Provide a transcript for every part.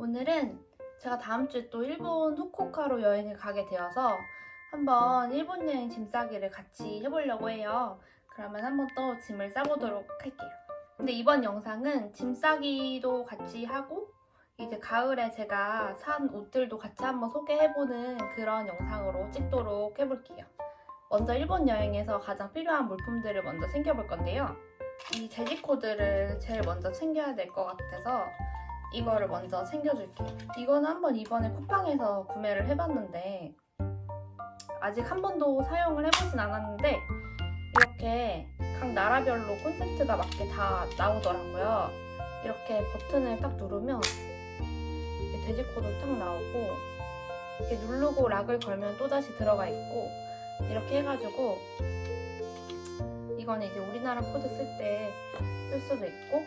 오늘은 제가 다음 주에 또 일본 후쿠오카로 여행을 가게 되어서 한번 일본 여행 짐 싸기를 같이 해보려고 해요. 그러면 한번 또 짐을 싸보도록 할게요. 근데 이번 영상은 짐 싸기도 같이 하고 이제 가을에 제가 산 옷들도 같이 한번 소개해보는 그런 영상으로 찍도록 해볼게요. 먼저 일본 여행에서 가장 필요한 물품들을 먼저 챙겨볼 건데요. 이 돼지 코드를 제일 먼저 챙겨야 될 것 같아서 이거를 먼저 챙겨줄게요. 이거는 한번 이번에 쿠팡에서 구매를 해봤는데 아직 한 번도 사용을 해보진 않았는데 이렇게 각 나라별로 콘센트가 맞게 다 나오더라고요. 이렇게 버튼을 딱 누르면 이렇게 돼지 코드 딱 나오고 이렇게 누르고 락을 걸면 또다시 들어가 있고 이렇게 해가지고 이거는 이제 우리나라 코드 쓸 때 쓸 수도 있고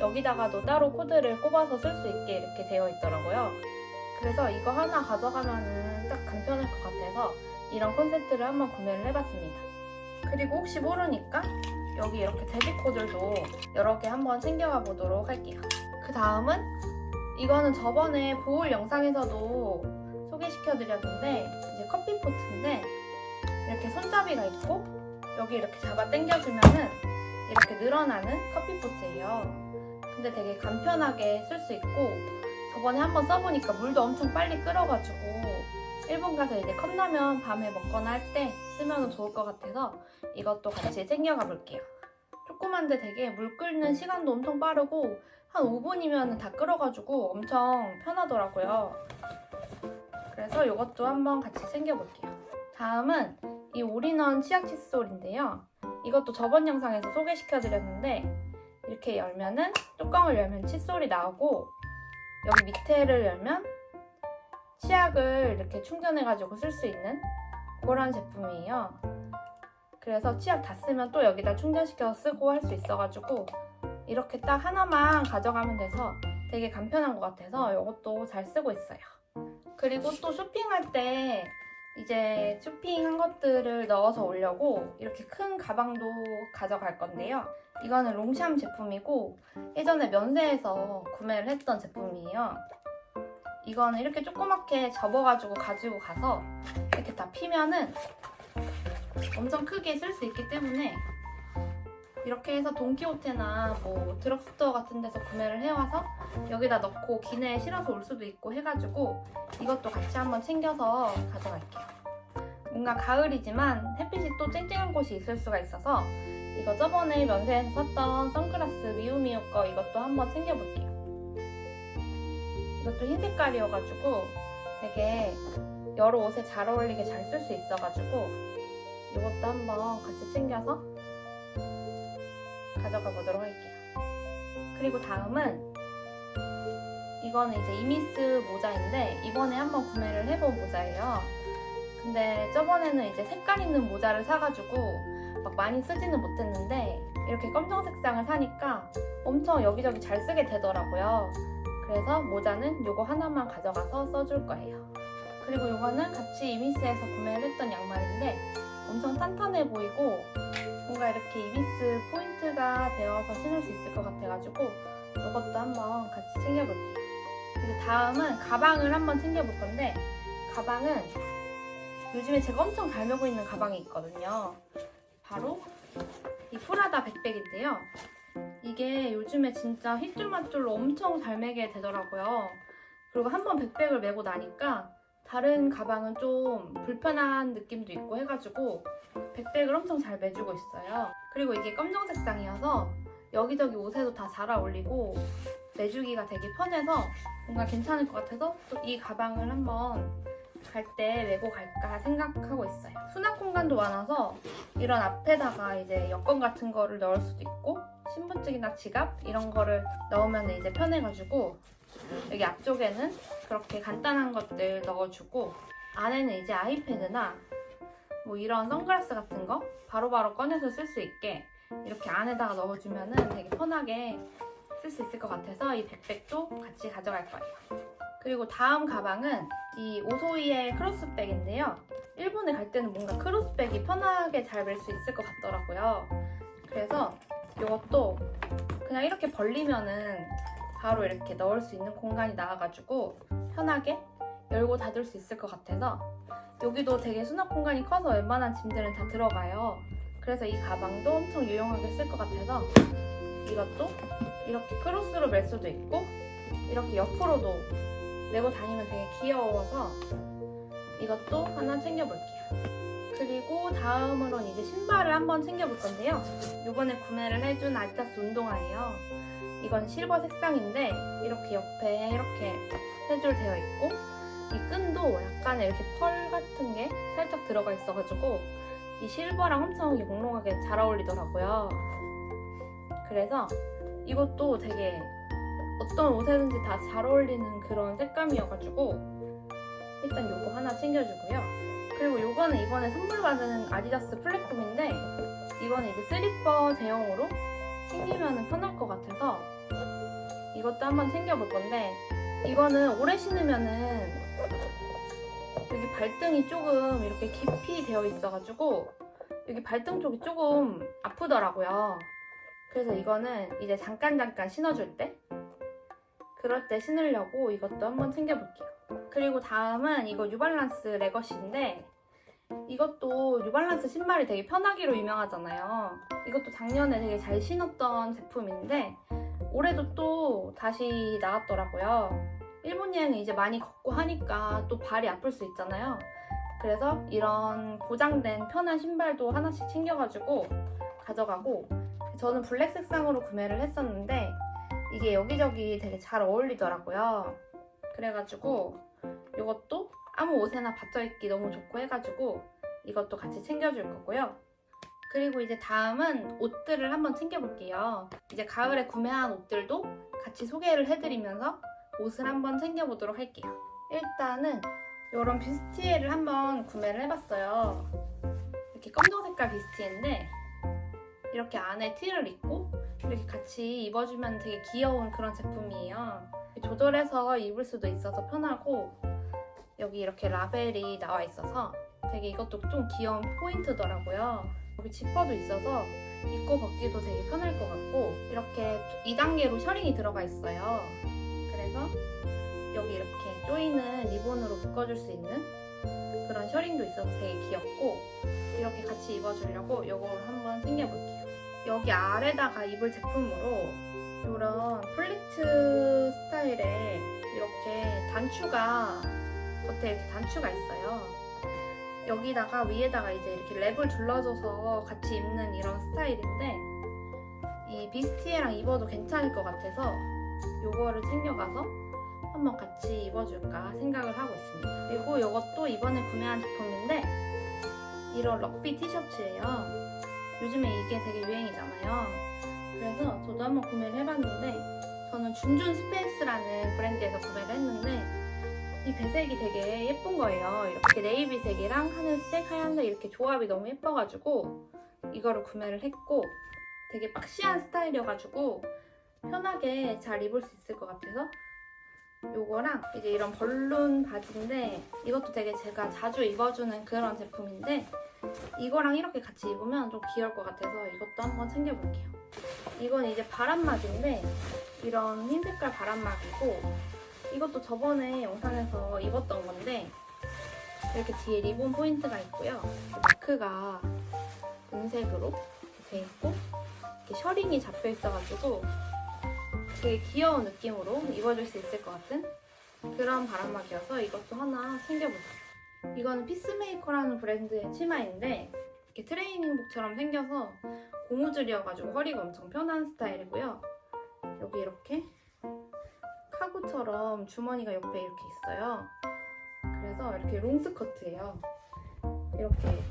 여기다가도 따로 코드를 꼽아서 쓸 수 있게 이렇게 되어 있더라고요. 그래서 이거 하나 가져가면은 딱 간편할 것 같아서 이런 콘센트를 한번 구매를 해봤습니다. 그리고 혹시 모르니까 여기 이렇게 돼지 코들도 여러 개 한번 챙겨가 보도록 할게요. 그 다음은 이거는 저번에 보울 영상에서도 소개시켜드렸는데 이제 커피포트인데 이렇게 손잡이가 있고 여기 이렇게 잡아 당겨주면은 늘어나는 커피포트예요. 근데 되게 간편하게 쓸 수 있고 저번에 한번 써보니까 물도 엄청 빨리 끓어가지고 일본 가서 이제 컵라면 밤에 먹거나 할 때 쓰면 좋을 것 같아서 이것도 같이 챙겨가 볼게요. 조그만데 되게 물 끓는 시간도 엄청 빠르고 한 5분이면 다 끓어가지고 엄청 편하더라고요. 그래서 이것도 한번 같이 챙겨볼게요. 다음은 이 올인원 치약 칫솔인데요. 이것도 저번 영상에서 소개시켜드렸는데 이렇게 열면은 뚜껑을 열면 칫솔이 나오고 여기 밑에를 열면 치약을 이렇게 충전해가지고 쓸 수 있는 그런 제품이에요. 그래서 치약 다 쓰면 또 여기다 충전시켜서 쓰고 할 수 있어가지고 이렇게 딱 하나만 가져가면 돼서 되게 간편한 것 같아서 이것도 잘 쓰고 있어요. 그리고 또 쇼핑할 때 이제 쇼핑한 것들을 넣어서 오려고 이렇게 큰 가방도 가져갈 건데요. 이거는 롱샴 제품이고 예전에 면세에서 구매를 했던 제품이에요. 이거는 이렇게 조그맣게 접어가지고 가지고 가서 이렇게 다 피면은 엄청 크게 쓸 수 있기 때문에 이렇게 해서 돈키호테나 뭐 드럭스토어 같은 데서 구매를 해와서 여기다 넣고 기내에 실어서 올 수도 있고 해가지고 이것도 같이 한번 챙겨서 가져갈게요. 뭔가 가을이지만 햇빛이 또 쨍쨍한 곳이 있을 수가 있어서 이거 저번에 면세에서 샀던 선글라스 미우미우 거 이것도 한번 챙겨볼게요. 이것도 흰 색깔이어가지고 되게 여러 옷에 잘 어울리게 잘 쓸 수 있어가지고 이것도 한번 같이 챙겨서 가져가 보도록 할게요. 그리고 다음은 이거는 이제 이미스 모자인데 이번에 한번 구매를 해본 모자예요. 근데 저번에는 이제 색깔 있는 모자를 사가지고 막 많이 쓰지는 못했는데 이렇게 검정 색상을 사니까 엄청 여기저기 잘 쓰게 되더라고요. 그래서 모자는 이거 하나만 가져가서 써줄 거예요. 그리고 이거는 같이 이미스에서 구매를 했던 양말인데 엄청 탄탄해 보이고 뭔가 이렇게 이미스 포인트가 되어서 신을 수 있을 것 같아가지고 이것도 한번 같이 챙겨볼게요. 그리고 다음은 가방을 한번 챙겨볼 건데 가방은 요즘에 제가 엄청 잘 메고 있는 가방이 있거든요. 바로 이 프라다 백백인데요. 이게 요즘에 진짜 휘줄마줄로 엄청 잘 매게 되더라고요. 그리고 한 번 백백을 메고 나니까 다른 가방은 좀 불편한 느낌도 있고 해가지고 백백을 엄청 잘 매주고 있어요. 그리고 이게 검정 색상이어서 여기저기 옷에도 다 잘 어울리고 매주기가 되게 편해서 뭔가 괜찮을 것 같아서 또이 가방을 한번 갈 때 메고 갈까 생각하고 있어요. 수납 공간도 많아서 이런 앞에다가 이제 여권 같은 거를 넣을 수도 있고 신분증이나 지갑 이런 거를 넣으면 이제 편해가지고 여기 앞쪽에는 그렇게 간단한 것들 넣어주고 안에는 이제 아이패드나 뭐 이런 선글라스 같은 거 바로바로 꺼내서 쓸 수 있게 이렇게 안에다가 넣어주면은 되게 편하게 쓸 수 있을 것 같아서 이 백백도 같이 가져갈 거예요. 그리고 다음 가방은 이 오소이의 크로스백인데요. 일본에 갈 때는 뭔가 크로스백이 편하게 잘 멜 수 있을 것 같더라고요. 그래서 이것도 그냥 이렇게 벌리면은 바로 이렇게 넣을 수 있는 공간이 나와가지고 편하게 열고 닫을 수 있을 것 같아서 여기도 되게 수납 공간이 커서 웬만한 짐들은 다 들어가요. 그래서 이 가방도 엄청 유용하게 쓸 것 같아서 이것도 이렇게 크로스로 멜 수도 있고 이렇게 옆으로도 메고 다니면 되게 귀여워서 이것도 하나 챙겨볼게요. 그리고 다음으로는 이제 신발을 한번 챙겨볼 건데요. 이번에 구매를 해준 아디다스 운동화예요. 이건 실버 색상인데 이렇게 옆에 이렇게 세 줄 되어 있고 이 끈도 약간 이렇게 펄 같은 게 살짝 들어가 있어가지고 이 실버랑 엄청 영롱하게 잘 어울리더라고요. 그래서 이것도 되게 어떤 옷에든지 다 잘 어울리는 그런 색감이어가지고 일단 요거 하나 챙겨주고요. 그리고 요거는 이번에 선물 받은 아디다스 플랫폼인데 이거는 이제 슬리퍼 제형으로 챙기면 편할 것 같아서 이것도 한번 챙겨볼 건데 이거는 오래 신으면은 여기 발등이 조금 이렇게 깊이 되어 있어가지고 여기 발등 쪽이 조금 아프더라고요. 그래서 이거는 이제 잠깐 잠깐 신어줄 때 그럴 때 신으려고 이것도 한번 챙겨볼게요. 그리고 다음은 이거 뉴발란스 레거시인데 이것도 뉴발란스 신발이 되게 편하기로 유명하잖아요. 이것도 작년에 되게 잘 신었던 제품인데 올해도 또 다시 나왔더라고요. 일본 여행을 이제 많이 걷고 하니까 또 발이 아플 수 있잖아요. 그래서 이런 보장된 편한 신발도 하나씩 챙겨가지고 가져가고 저는 블랙 색상으로 구매를 했었는데 이게 여기저기 되게 잘 어울리더라고요. 그래가지고 이것도 아무 옷에나 받쳐입기 너무 좋고 해가지고 이것도 같이 챙겨줄 거고요. 그리고 이제 다음은 옷들을 한번 챙겨볼게요. 이제 가을에 구매한 옷들도 같이 소개를 해드리면서 옷을 한번 챙겨보도록 할게요. 일단은 이런 비스티에를 한번 구매를 해봤어요. 이렇게 검정 색깔 비스티인데 이렇게 안에 티를 입고 이렇게 같이 입어주면 되게 귀여운 그런 제품이에요. 조절해서 입을 수도 있어서 편하고 여기 이렇게 라벨이 나와 있어서 되게 이것도 좀 귀여운 포인트더라고요. 여기 지퍼도 있어서 입고 벗기도 되게 편할 것 같고 이렇게 2단계로 셔링이 들어가 있어요. 그래서 여기 이렇게 조이는 리본으로 묶어줄 수 있는 그런 셔링도 있어서 되게 귀엽고 이렇게 같이 입어주려고 이걸 한번 챙겨볼게요. 여기 아래다가 입을 제품으로 이런 플리츠 스타일의 이렇게 단추가 겉에 이렇게 단추가 있어요. 여기다가 위에다가 이제 이렇게 랩을 둘러줘서 같이 입는 이런 스타일인데 이 비스티에랑 입어도 괜찮을 것 같아서 요거를 챙겨가서 한번 같이 입어줄까 생각을 하고 있습니다. 그리고 이것도 이번에 구매한 제품인데 이런 럭비 티셔츠예요. 요즘에 이게 되게 유행이잖아요. 그래서 저도 한번 구매를 해봤는데 저는 준준 스페이스라는 브랜드에서 구매를 했는데 이 배색이 되게 예쁜 거예요. 이렇게 네이비색이랑 하늘색, 하얀색 이렇게 조합이 너무 예뻐가지고 이거를 구매를 했고 되게 박시한 스타일이어가지고 편하게 잘 입을 수 있을 것 같아서 요거랑 이제 이런 벌룬 바지인데 이것도 되게 제가 자주 입어주는 그런 제품인데 이거랑 이렇게 같이 입으면 좀 귀여울 것 같아서 이것도 한번 챙겨볼게요. 이건 이제 바람막인데 이런 흰 색깔 바람막이고 이것도 저번에 영상에서 입었던 건데 이렇게 뒤에 리본 포인트가 있고요. 마크가 은색으로 돼 있고 이렇게 셔링이 잡혀 있어가지고 되게 귀여운 느낌으로 입어줄 수 있을 것 같은 그런 바람막이어서 이것도 하나 챙겨볼게요. 이거는 피스메이커라는 브랜드의 치마인데 이렇게 트레이닝복처럼 생겨서 고무줄이어가지고 허리가 엄청 편한 스타일이고요. 여기 이렇게 카구처럼 주머니가 옆에 이렇게 있어요. 그래서 이렇게 롱스커트예요. 이렇게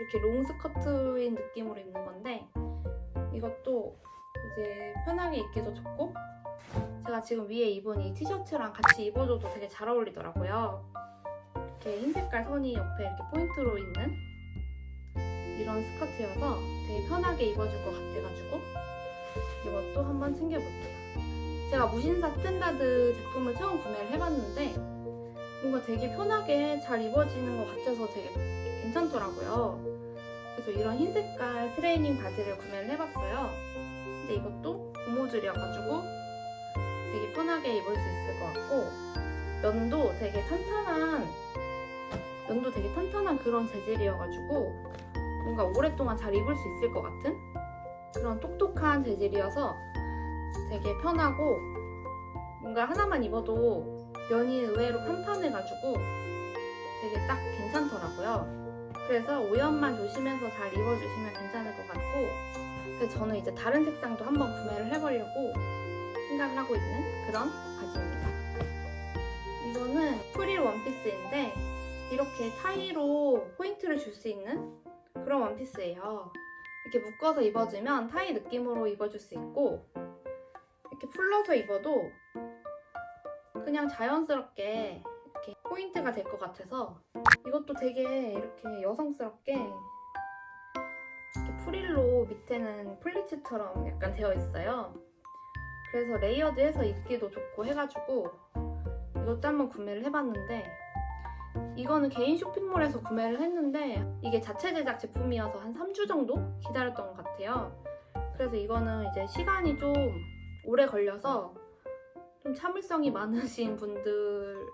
이렇게 롱스커트인 느낌으로 입는 건데 이것도 이제 편하게 입기도 좋고 제가 지금 위에 입은 이 티셔츠랑 같이 입어줘도 되게 잘 어울리더라고요. 이렇게 흰 색깔 선이 옆에 이렇게 포인트로 있는 이런 스커트여서 되게 편하게 입어줄 것 같아가지고 이것도 한번 챙겨볼게요. 제가 무신사 스탠다드 제품을 처음 구매를 해봤는데 뭔가 되게 편하게 잘 입어지는 것 같아서 되게 괜찮더라고요. 그래서 이런 흰 색깔 트레이닝 바지를 구매를 해봤어요. 근데 이것도 고무줄이어가지고 되게 편하게 입을 수 있을 것 같고 면도 되게 탄탄한 면도 되게 탄탄한 그런 재질이어가지고 뭔가 오랫동안 잘 입을 수 있을 것 같은 그런 똑똑한 재질이어서 되게 편하고 뭔가 하나만 입어도 면이 의외로 판판해가지고 되게 딱 괜찮더라고요. 그래서 오염만 조심해서 잘 입어주시면 괜찮을 것 같고 그래서 저는 이제 다른 색상도 한번 구매를 해보려고 생각을 하고 있는 그런 바지입니다. 이거는 프릴 원피스인데 이렇게 타이로 포인트를 줄 수 있는 그런 원피스예요. 이렇게 묶어서 입어주면 타이 느낌으로 입어줄 수 있고 이렇게 풀러서 입어도 그냥 자연스럽게 이렇게 포인트가 될 것 같아서 이것도 되게 이렇게 여성스럽게 이렇게 프릴로 밑에는 플리츠처럼 약간 되어 있어요. 그래서 레이어드해서 입기도 좋고 해가지고 이것도 한번 구매를 해봤는데 이거는 개인 쇼핑몰에서 구매를 했는데 이게 자체 제작 제품이어서 한 3주 정도 기다렸던 것 같아요. 그래서 이거는 이제 시간이 좀 오래 걸려서 좀 참을성이 많으신 분들은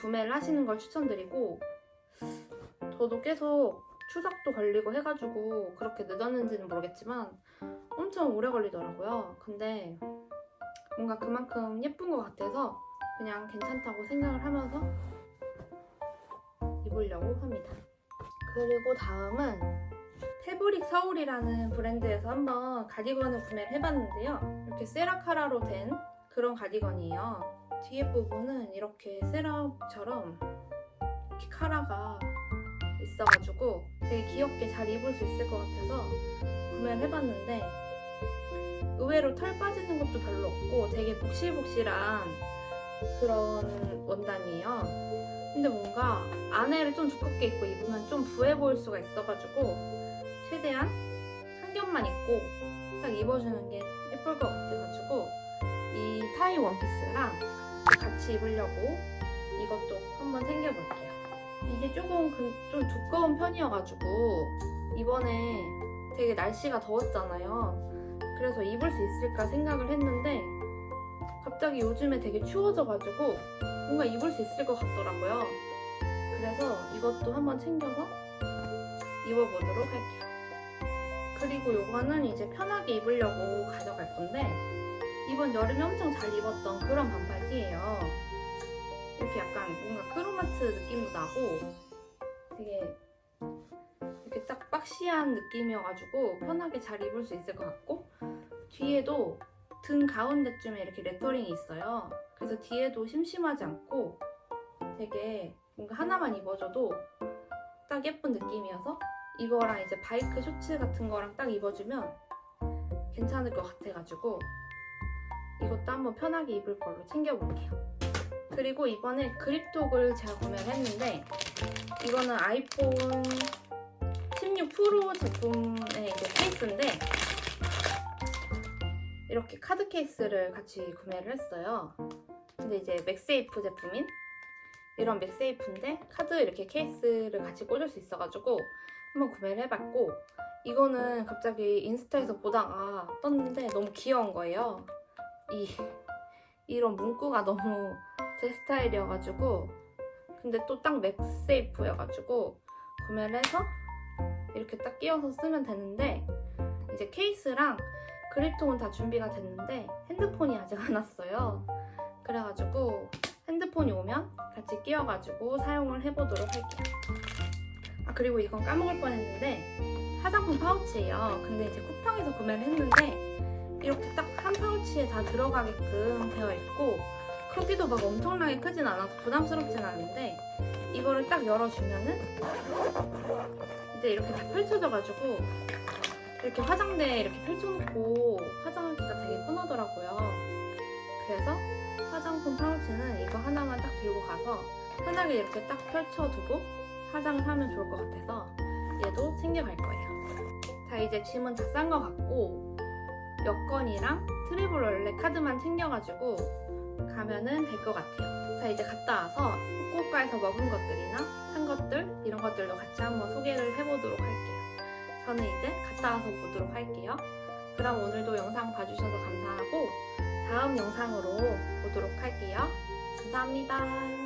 구매를 하시는 걸 추천드리고 저도 계속 추석도 걸리고 해가지고 그렇게 늦었는지는 모르겠지만 엄청 오래 걸리더라고요. 근데 뭔가 그만큼 예쁜 것 같아서 그냥 괜찮다고 생각을 하면서 입으려고 합니다. 그리고 다음은 패브릭 서울이라는 브랜드에서 한번 가디건을 구매를 해봤는데요. 이렇게 세라카라로 된 그런 가디건이에요. 뒤에 부분은 이렇게 세라처럼 이렇게 카라가 있어가지고 되게 귀엽게 잘 입을 수 있을 것 같아서 구매를 해봤는데 의외로 털 빠지는 것도 별로 없고 되게 복실복실한 그런 원단이에요. 근데 뭔가 안에를 좀 두껍게 입고 입으면 좀 부해 보일 수가 있어가지고 최대한 한 겹만 입고 딱 입어주는 게 예쁠 것 같아가지고 이 타이 원피스랑 같이 입으려고 이것도 한번 챙겨볼게요. 이게 조금 그- 좀 두꺼운 편이어가지고 이번에 되게 날씨가 더웠잖아요. 그래서 입을 수 있을까 생각을 했는데 갑자기 요즘에 되게 추워져가지고 뭔가 입을 수 있을 것 같더라고요. 그래서 이것도 한번 챙겨서 입어보도록 할게요. 그리고 요거는 이제 편하게 입으려고 가져갈 건데 이번 여름에 엄청 잘 입었던 그런 반팔티예요. 이렇게 약간 뭔가 크로마트 느낌도 나고 되게 이렇게 딱 박시한 느낌이어가지고 편하게 잘 입을 수 있을 것 같고 뒤에도 등 가운데쯤에 이렇게 레터링이 있어요. 그래서 뒤에도 심심하지 않고 되게 뭔가 하나만 입어줘도 딱 예쁜 느낌이어서 이거랑 이제 바이크 쇼츠 같은 거랑 딱 입어주면 괜찮을 것 같아가지고 이것도 한번 편하게 입을 걸로 챙겨볼게요. 그리고 이번에 그립톡을 제가 구매를 했는데 이거는 아이폰 16 프로 제품의 이제 케이스인데 이렇게 카드 케이스를 같이 구매를 했어요. 근데 이제 맥세이프 제품인 이런 맥세이프인데 카드 이렇게 케이스를 같이 꽂을 수 있어가지고 한번 구매를 해봤고 이거는 갑자기 인스타에서 보다가 떴는데 너무 귀여운 거예요. 이 이런 문구가 너무 제 스타일이어가지고 근데 또 딱 맥세이프여가지고 구매를 해서 이렇게 딱 끼워서 쓰면 되는데 이제 케이스랑 그립통은 다 준비가 됐는데 핸드폰이 아직 안 왔어요. 그래가지고 핸드폰이 오면 같이 끼워가지고 사용을 해보도록 할게요. 아 그리고 이건 까먹을 뻔했는데 화장품 파우치예요. 근데 이제 쿠팡에서 구매를 했는데 이렇게 딱 한 파우치에 다 들어가게끔 되어 있고 크기도 막 엄청나게 크진 않아서 부담스럽진 않은데 이거를 딱 열어주면은 이제 이렇게 다 펼쳐져가지고 이렇게 화장대에 이렇게 펼쳐놓고 화장하기가 되게 편하더라고요. 그래서 화장품 파우치는 이거 하나만 딱 들고 가서 편하게 이렇게 딱 펼쳐두고 화장을 하면 좋을 것 같아서 얘도 챙겨갈 거예요. 자 이제 짐은 다 싼 것 같고 여권이랑 트래블 원래 카드만 챙겨가지고 가면은 될 것 같아요. 자 이제 갔다 와서 후쿠오카에서 먹은 것들이나 산 것들 이런 것들도 같이 한번 소개를 해보도록 할게요. 저는 이제 갔다 와서 보도록 할게요. 그럼 오늘도 영상 봐주셔서 감사하고 다음 영상으로 보도록 할게요. 감사합니다.